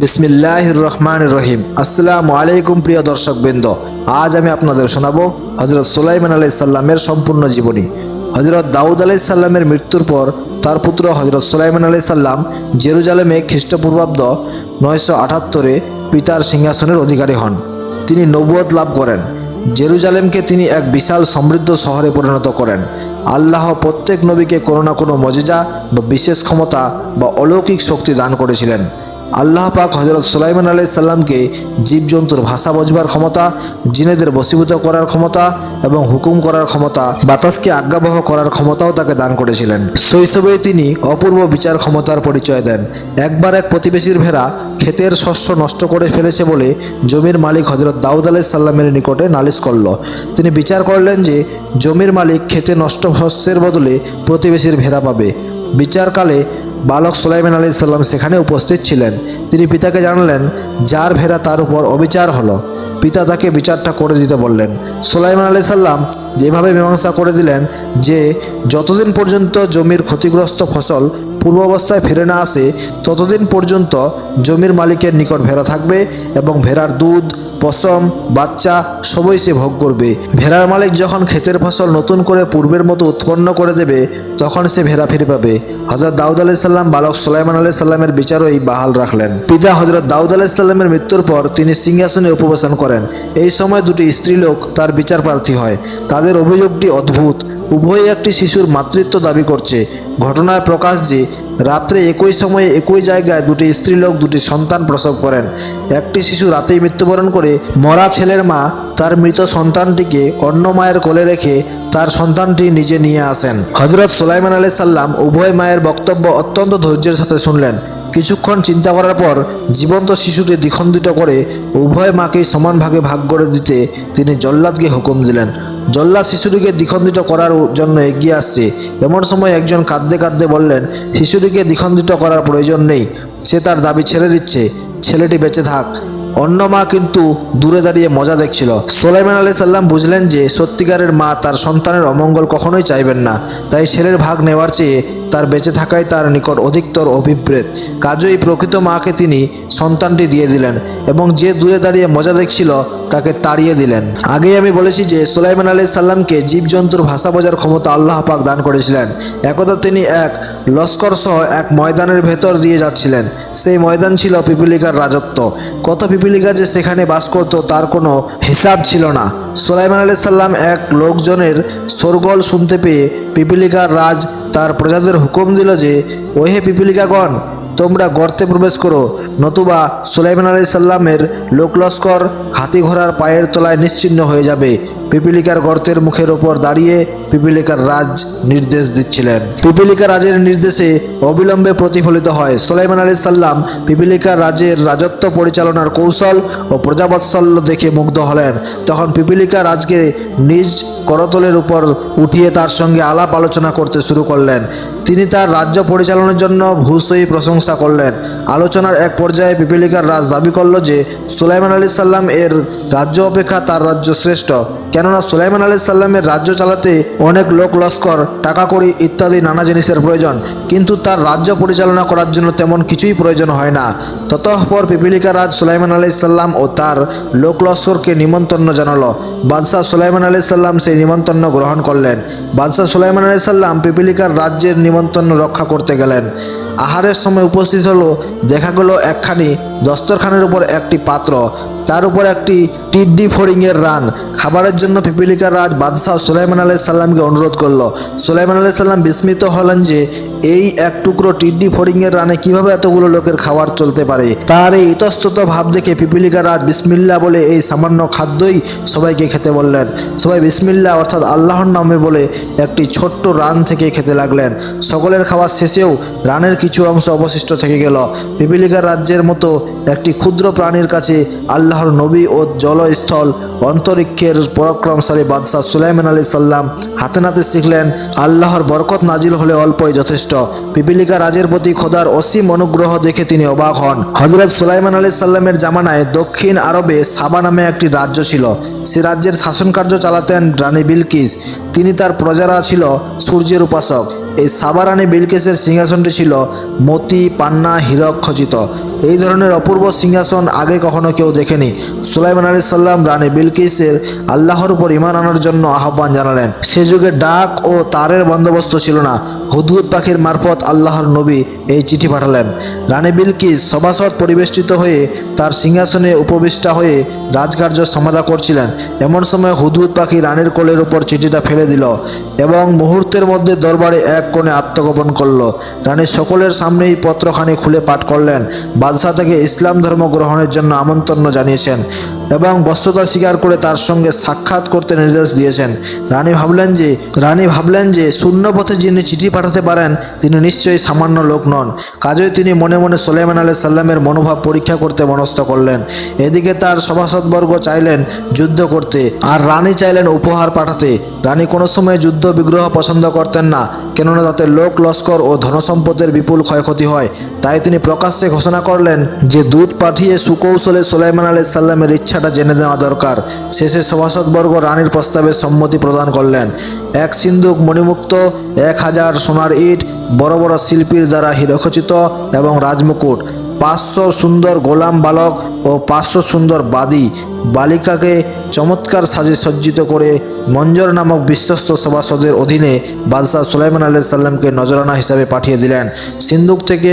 বিসমিল্লাহ রহমান রহিম আসসালামু আলাইকুম প্রিয় দর্শকবৃন্দ। আজ আমি আপনাদের শোনাবো হজরত সুলাইমান আলাই সাল্লামের সম্পূর্ণ জীবনী। হজরত দাউদ আলাই সাল্লামের মৃত্যুর পর তার পুত্র হজরত সুলাইমান আলাই সাল্লাম জেরুজালেমে খ্রিস্টপূর্বাব্দ নয়শো আটাত্তরে পিতার সিংহাসনের অধিকারী হন। তিনি নবুয়ত লাভ করেন। জেরুজালেমকে তিনি এক বিশাল সমৃদ্ধ শহরে পরিণত করেন। আল্লাহ প্রত্যেক নবীকে কোনো না কোনো মজেজা বা বিশেষ ক্ষমতা বা অলৌকিক শক্তি দান করেছিলেন। আল্লাহ পাক হজরত সুলাইমান আলাই সাল্লামকে জীবজন্তুর ভাষা বোঝবার ক্ষমতা, জিনেদের বশীভূত করার ক্ষমতা এবং হুকুম করার ক্ষমতা, বাতাসকে আজ্ঞাবহ করার ক্ষমতাও তাকে দান করেছিলেন। শৈশবেই তিনি অপূর্ব বিচার ক্ষমতার পরিচয় দেন। একবার এক প্রতিবেশীর ভেড়া ক্ষেতের শস্য নষ্ট করে ফেলেছে বলে জমির মালিক হজরত দাউদ আলাই সাল্লামের নিকটে নালিশ করল। তিনি বিচার করলেন যে, জমির মালিক ক্ষেতে নষ্ট শস্যের বদলে প্রতিবেশীর ভেড়া পাবে। বিচারকালে বালক সুলাইমান আলী সাল্লাম সেখানে উপস্থিত ছিলেন। তিনি পিতাকে জানালেন, যার ভেড়া তার উপর অবিচার হলো। পিতা তাকে বিচারটা করে দিতে বললেন। সুলাইমান আলী সাল্লাম যেভাবে মীমাংসা করে দিলেন যে, যতদিন পর্যন্ত জমির ক্ষতিগ্রস্ত ফসল পূর্বাবস্থায় ফিরে না আসে, ততদিন পর্যন্ত জমির মালিকের নিকট ভেড়া থাকবে এবং ভেড়ার দুধ পশম, বাচ্চা, সবই সে ভোগ করবে। ভেড়ার মালিক যখন ক্ষেতের ফসল নতুন করে পূর্বের মতো উৎপন্ন করে দেবে, তখন সে ভেড়া ফিরে পাবে। হজরত দাউদ আলাহ সাল্লাম বালক সুলাইমান আলাহ সাল্লামের বিচারই বাহাল রাখলেন। পিতা হজরত দাউদ আলাহ সাল্লামের মৃত্যুর পর তিনি সিংহাসনে উপবেশন করেন। এই সময় দুটি স্ত্রীলোক তার বিচার প্রার্থী হয়। তাদের অভিযোগটি অদ্ভুত। উভয়ই একটি শিশুর মাতৃত্ব দাবি করছে। ঘটনায় প্রকাশ যে রাত্রে একই সময়ে একই জায়গায় দুটি স্ত্রীলোক, দুটি সন্তান প্রসব করেন। একটি শিশু রাতেই মৃত্যুবরণ করে মরা ছেলের মা তার মৃত সন্তানটিকে অন্য মায়ের কোলে রেখে তার সন্তানটি নিজে নিয়ে আসেন। হজরত সোলাইমান আলাই সাল্লাম উভয় মায়ের বক্তব্য অত্যন্ত ধৈর্যের সাথে শুনলেন। কিছুক্ষণ চিন্তা করার পর জীবন্ত শিশুটি দ্বিখণ্ডিত করে উভয় মাকেই সমান ভাগে ভাগ করে দিতে তিনি জল্লাদকে হুকুম দিলেন। জল্লাদ শিশুটিকে দ্বিখণ্ডিত করার জন্য এগিয়ে আসছে। এমন সময় একজন কাঁদতে কাঁদতে বললেন, শিশুটিকে দ্বিখণ্ডিত করার প্রয়োজন নেই, সে তার দাবি ছেড়ে দিচ্ছে, ছেলেটি বেঁচে থাক। অন্য মা কিন্তু দূরে দাঁড়িয়ে মজা দেখছিল। সোলাইমান আলি সাল্লাম বুঝলেন যে সত্যিকারের মা তার সন্তানের অমঙ্গল কখনোই চাইবেন না, তাই ছেলের ভাগ নেওয়ার চেয়ে তার বেঁচে থাকাই তার নিকট অধিকতর অভিপ্রেত। কাজই প্রকৃত মাকে তিনি সন্তানটি দিয়ে দিলেন এবং যে দূরে দাঁড়িয়ে মজা দেখছিল, তাকে তাড়িয়ে দিলেন। আগেই আমি বলেছি যে, সুলাইমান আলি সাল্লামকে জীবজন্তুর ভাষা বোঝার ক্ষমতা আল্লাহ পাক দান করেছিলেন। একদা তিনি এক লস্কর সহ এক ময়দানের ভেতর দিয়ে যাচ্ছিলেন। সেই ময়দান ছিল পিপিলিকার রাজত্ব। কত পিপিলিকা যে সেখানে বাস করত, তার কোনো হিসাব ছিল না। সুলাইমান আলি সাল্লাম এক লোকজনের সরগোল শুনতে পেয়ে পিপিলিকার রাজ তার প্রজাদের হুকুম দিল যে ওহে পিপিলিকাগণ তোমরা গর্তে প্রবেশ করো, নতুবা সুলাইমান আলি সাল্লামের লোকলস্কর হাতি ঘোড়ার পায়ের তলায় নিশ্চিহ্ন হয়ে যাবে। পিপিলিকার গর্তের মুখের ওপর দাঁড়িয়ে পিপিলিকার রাজ নির্দেশ দিচ্ছিলেন। পিপিলিকা রাজের নির্দেশে অবিলম্বে প্রতিফলিত হয়। সুলাইমান আলি সাল্লাম পিপিলিকার রাজের রাজত্ব পরিচালনার কৌশল ও প্রজাবৎসল্য দেখে মুগ্ধ হলেন। তখন পিপিলিকা রাজকে নিজ করতলের উপর উঠিয়ে তার সঙ্গে আলাপ আলোচনা করতে শুরু করলেন। তিনি তার রাজ্য পরিচালনার জন্য ভূসই প্রশংসা করলেন। আলোচনার এক পর্যায়ে পিপিলিকার রাজ দাবি করল যে সুলাইমান আলী সাল্লাম এর রাজ্য অপেক্ষা তার রাজ্য শ্রেষ্ঠ। কেননা সুলাইমান আলী সাল্লামের রাজ্য চালাতে অনেক লোক লস্কর, টাকা কড়ি ইত্যাদি নানা জিনিসের প্রয়োজন। কিন্তু তার রাজ্য পরিচালনা করার জন্য তেমন কিছুই প্রয়োজন হয় না। ততঃপর পিপিলিকা রাজ সুলাইমান আলী সাল্লাম ও তার লোক লস্করকে নিমন্ত্রণ জানালো। বাদশাহ সুলাইমান আলী সাল্লাম সেই নিমন্ত্রণ গ্রহণ করলেন। বাদশাহ সুলাইমান আলী সাল্লাম পিপিলিকার রাজ্যের নিমন্ত্রণ রক্ষা করতে গেলেন। আহারের সময় উপস্থিত হলো দেখা গেল একখানি দস্তরখানের উপর একটি পাত্র, তার উপর একটি টিড্ডি ফড়িংয়ের রান। খাবারের জন্য পিপিলিকার রাজ বাদশাহ সুলাইমান আলাই সাল্লামকে অনুরোধ করল। সুলাইমান আলাই সাল্লাম বিস্মিত হলেন যে, এই এক টুকরো টিড্ডি ফড়িংয়ের রানে কীভাবে এতগুলো লোকের খাবার চলতে পারে? তার এই ইতস্তত ভাব দেখে পিপিলিকা রাজ বিসমিল্লা বলে এই সামান্য খাদ্যই সবাইকে খেতে বললেন। সবাই বিসমিল্লা অর্থাৎ আল্লাহর নামে বলে একটি ছোট্ট রান থেকে খেতে লাগলেন। সকলের খাওয়া শেষেও রানের কিছু অংশ অবশিষ্ট থেকে গেল। পিপিলিকার রাজ্যের মতো একটি ক্ষুদ্র প্রাণীর কাছে আল্লাহর নবী ও জলস্থল অন্তরিক্ষের পরাক্রমশালী বাদশাহ সুলাইমান আলী সাল্লাম হাতে নাতে শিখলেন, আল্লাহর বরকত নাজিল হলে অল্পই যথেষ্ট। পিপিলিকা রাজের প্রতি খোদার অসীম অনুগ্রহ দেখে তিনি অবাক হন। হজরত সুলাইমান আলী সাল্লামের জামানায় দক্ষিণ আরবে সাবা নামে একটি রাজ্য ছিল। সে রাজ্যের শাসন কার্য চালাতেন রানী বিলকিস। তিনি তার প্রজারা ছিল সূর্যের উপাসক। এই সাবারানি বিলকেসের সিংহাসনটি ছিল মতি, পান্না, হীরক খচিত। এই ধরনের অপূর্ব সিংহাসন আগে কখনো কেউ দেখেনি। সুলাইমান আলী সাল্লাম রানী বিলকিসের আল্লাহর উপর ইমান আনার জন্য আহ্বান জানালেন। সে যুগে ডাক ও তারের বন্দোবস্ত ছিল না। হুদহুদ পাখির মারফত আল্লাহর নবী এই চিঠি পাঠালেন। রানী বিলকিস সভাসদ পরিবেষ্টিত হয়ে তার সিংহাসনে উপবিষ্টা হয়ে রাজকার্য সমাধা করছিলেন। এমন সময় হুদহুদ পাখি রানীর কোলের উপর চিঠিটা ফেলে দিল এবং মুহূর্তের মধ্যে দরবারে এক কোণে আত্মগোপন করল। রানী সকলের সামনেই পত্রখানি খুলে পাঠ করলেন। বাদশাহ তাকে ইসলাম ধর্ম গ্রহণের জন্য আমন্ত্রণ জানিয়েছেন। এবং বস্ত্রতা স্বীকার করে তার সঙ্গে সাক্ষাৎ করতে নির্দেশ দিয়েছেন। রানী ভাবলেন যে, রানী ভাবলেন যে শূন্য পথে যিনি চিঠি পাঠাতে পারেন, তিনি নিশ্চয়ই সামান্য লোক নন। কাজেই তিনি মনে মনে সোলেমান আলাই সাল্লামের মনোভাব পরীক্ষা করতে মনস্থ করলেন। এদিকে তার সভাসদবর্গ চাইলেন যুদ্ধ করতে, আর রানী চাইলেন উপহার পাঠাতে। রানী কোনো সময় যুদ্ধ বিগ্রহ পছন্দ করতেন না। কেননা তাতে লোক লস্কর ও ধনসম্পদের বিপুল ক্ষয়ক্ষতি হয়, তাই তিনি প্রকাশ্যে ঘোষণা করলেন যে দূত পাঠিয়ে সুকৌশলে সোলাইমান আলাই সাল্লামের ইচ্ছাটা জেনে নেওয়া দরকার। শেষে সভাসদবর্গ রানীর প্রস্তাবে সম্মতি প্রদান করলেন। এক সিন্ধুক মণিমুক্ত, এক হাজার সোনার ইট, বড় বড় শিল্পীর দ্বারা হিরখচিত এবং রাজমুকুট, পাঁচশো সুন্দর গোলাম বালক ও পাঁচশো সুন্দর বাদী। বালিকাকে চমৎকার সাজে সজ্জিত করে মঞ্জর নামক বিশ্বস্ত সভাসদের অধীনে বাদশাহ সুলাইমান আল্লাহ সাল্লামকে নজরানা হিসাবে পাঠিয়ে দিলেন। সিন্ধুক থেকে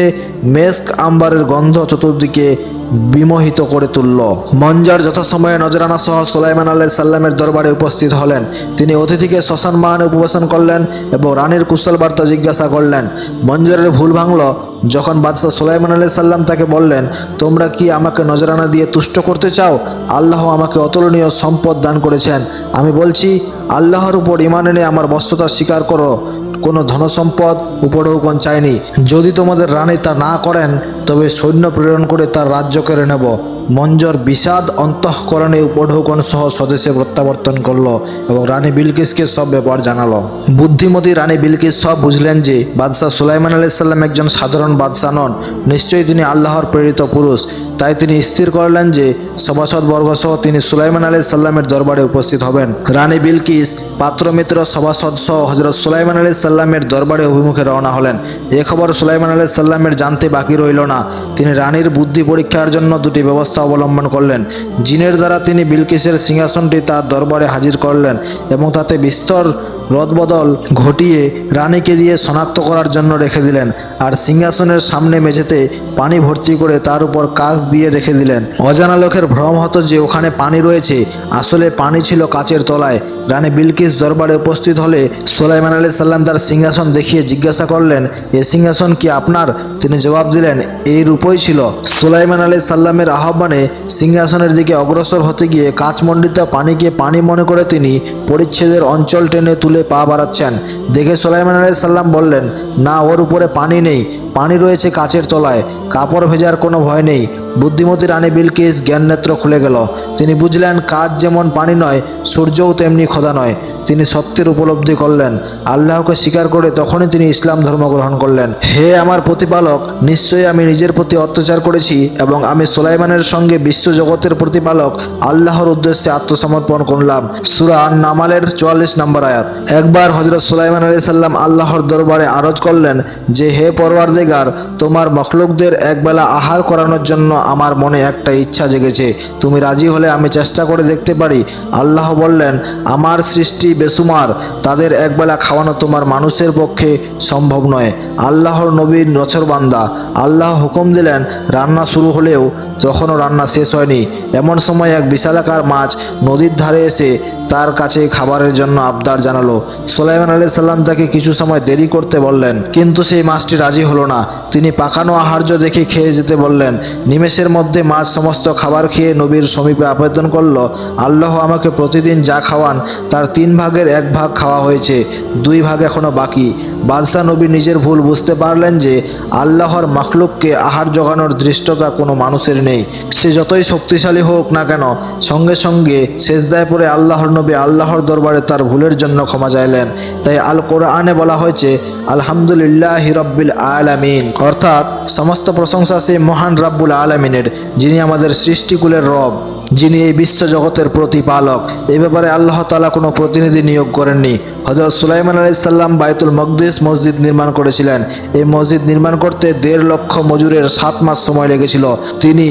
মেস্ক আম্বারের গন্ধ চতুর্দিকে বিমোহিত করে তুলল। মঞ্জার যথাসময়ে নজরানা সহ সুলাইমান আল্লাহ সাল্লামের দরবারে উপস্থিত হলেন। তিনি অতিথিকে শ্মশান মানে উপবেশন করলেন এবং রানীর কুশল বার্তা জিজ্ঞাসা করলেন, মঞ্জারের ভুল ভাঙল? যখন বাদশাহ সুলাইমান আলাই সাল্লাম তাকে বললেন, তোমরা কি আমাকে নজরানা দিয়ে তুষ্ট করতে চাও? আল্লাহ আমাকে অতুলনীয় সম্পদ দান করেছেন। আমি বলছি, আল্লাহর উপর ইমান এনে আমার বস্ত্রতা স্বীকার করো। কোনো ধনসম্পদ উপঢৌকন চাইনি যদি তোমাদের রানী তা না করেন, তবে সৈন্য প্রেরণ করে তার রাজ্য কেড়ে নেব। মঞ্জর বিষাদ অন্তঃকরণে উপঢৌকন সহ স্বদেশে প্রত্যাবর্তন করল এবং রানী বিলকিসকে সব ব্যাপার জানালো। বুদ্ধিমতী রানী বিলকিস সব বুঝলেন যে, বাদশাহ সুলাইমান আলাইহিস সাল্লাম একজন সাধারণ বাদশাহ নন। নিশ্চয়ই তিনি আল্লাহর প্রেরিত পুরুষ। তাই তিনি স্থির করলেন যে সভাসদ বর্গ সহ তিনি সুলাইমান আলাই সাল্লামের দরবারে উপস্থিত হবেন। রানী বিলকিস, পাত্রমিত্র সভাসদ সহ হজরত সুলাইমান আলাই সাল্লামের দরবারে অভিমুখে রওনা হলেন। এ খবর সুলাইমান আলাই সাল্লামের জানতে বাকি রইল না। তিনি রানীর বুদ্ধি পরীক্ষার জন্য দুটি ব্যবস্থা অবলম্বন করলেন। জিনের দ্বারা তিনি বিলকিসের সিংহাসনটি তার দরবারে হাজির করলেন এবং তাতে বিস্তর রদবদল ঘটিয়ে রানীকে দিয়ে শনাক্ত করার জন্য রেখে দিলেন আর সিংহাসনের সামনে মেঝেতে পানি ভর্তি করে তার উপর কাজ দিয়ে রেখে দিলেন। অজানা লোকের ভ্রম হতো যে ওখানে পানি রয়েছে। আসলে পানি ছিল কাচের তলায়। রানী বিলকিস দরবারে উপস্থিত হলে সোলাইমান আলী সাল্লাম তার সিংহাসন দেখিয়ে জিজ্ঞাসা করলেন, এ সিংহাসন কি আপনার? তিনি জবাব দিলেন, এই রূপই ছিল। সোলাইমান আলী সাল্লামের আহ্বানে সিংহাসনের দিকে অগ্রসর হতে গিয়ে কাচমণ্ডিত পানিকে পানি মনে করে তিনি পরিচ্ছেদের অঞ্চল টেনে তুলে পা বাড়াচ্ছেন। দেখে সোলাইমান আলী সাল্লাম বললেন, না, ওর উপরে পানি নেই। পানি রয়েছে কাচের তলায়। কাপড় ভেজার কোনো ভয় নেই। বুদ্ধিমতী রানী বিলকিস জ্ঞান নেত্র খুলে গেল। তিনি বুঝলেন কাজ যেমন পানি নয় সূর্যও তেমনি খোদা নয়। তিনি সত্যের উপলব্ধি করলেন, আল্লাহকে স্বীকার করে তখনই তিনি ইসলাম ধর্ম গ্রহণ করলেন। হে আমার প্রতিপালক, নিশ্চয়ই আমি নিজের প্রতি অত্যাচার করেছি এবং আমি সোলাইমানের সঙ্গে বিশ্বজগতের প্রতিপালক, আল্লাহর উদ্দেশ্যে আত্মসমর্পণ করলাম। সুরা আন নামালের চুয়াল্লিশ নম্বর আয়াত। একবার হজরত সুলাইমান আলী সাল্লাম আল্লাহর দরবারে আরজ করলেন যে, হে পরওয়ারদিগার, তোমার মখলুকদের একবেলা আহার করানোর জন্য আমার মনে একটা ইচ্ছা জেগেছে। তুমি রাজি হলে আমি চেষ্টা করে দেখতে পারি। আল্লাহ বললেন, আমার সৃষ্টি বেসুমার, তাদের একবেলা খাওয়ানো তোমার মানুষের পক্ষে সম্ভব নয়। আল্লাহর নবীর নছরবান্দা আল্লাহ হুকুম দিলেন, রান্না শুরু হলেও তখনও রান্না শেষ হয়নি, এমন সময় এক বিশালাকার মাছ নদীর ধারে এসে তার কাছে খাবারের জন্য আবদার জানালো। সোলাইমান আলি সাল্লাম তাকে কিছু সময় দেরি করতে বললেন, কিন্তু সেই মাছটি রাজি হলো না। তিনি পাকানো আহার্য দেখে খেয়ে যেতে বললেন, নিমেষের মধ্যে মাছ সমস্ত খাবার খেয়ে নবীর সমীপে আবেদন করল, আল্লাহ আমাকে প্রতিদিন যা খাওয়ান, তার তিন ভাগের এক ভাগ খাওয়া হয়েছে, দুই ভাগ এখনও বাকি। বাদশাহ নবী নিজের ভুল বুঝতে পারলেন যে আল্লাহর মাখলুককে আহার জোগানোর দৃষ্টতা কোনো মানুষের নেই। সে যতই শক্তিশালী হোক না কেন, সঙ্গে সঙ্গে শেষদায় পরে আল্লাহর নবী আল্লাহর দরবারে তার ভুলের জন্য ক্ষমা চাইলেন। তাই আল কোরআনে বলা হয়েছে, আলহামদুলিল্লাহ রব্বিল আলামিন। অর্থাৎ সমস্ত প্রশংসা সেই মহান রাব্বুল আলামিনের, যিনি আমাদের সৃষ্টিকুলের রব। যিনি এই বিশ্বজগতের প্রতিপালক। এ ব্যাপারে আল্লাহ তালা কোনো প্রতিনিধি নিয়োগ করেননি। হজরত সুলাইমান আলাইসাল্লাম বাইতুল মকদিস মসজিদ নির্মাণ করেছিলেন। এই মসজিদ নির্মাণ করতে দেড় লক্ষ মজুরের সাত মাস সময় লেগেছিল। তিনি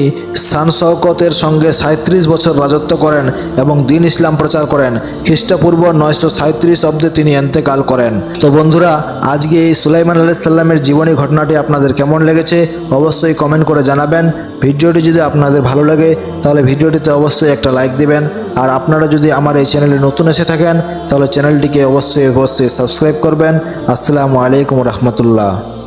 সান শওকতের সঙ্গে সাঁত্রিশ বছর রাজত্ব করেন এবং দিন ইসলাম প্রচার করেন। খ্রিস্টপূর্ব নয়শো সাঁত্রিশ অব্দে তিনি এন্তেকাল করেন। তো বন্ধুরা, আজকে এই সুলাইমান আলাইসাল্লামের জীবনী ঘটনাটি আপনাদের কেমন লেগেছে? অবশ্যই কমেন্ট করে জানাবেন। ভিডিওটি যদি আপনাদের ভালো লাগে, তাহলে ভিডিওটিতে অবশ্যই একটা লাইক দেবেন। আর আপনারা যদি আমার এই চ্যানেলে নতুন এসে থাকেন, তাহলে চ্যানেলটিকে অবশ্যই অবশ্যই সাবস্ক্রাইব করবেন। আসসালামু আলাইকুম রহমতুল্লাহ।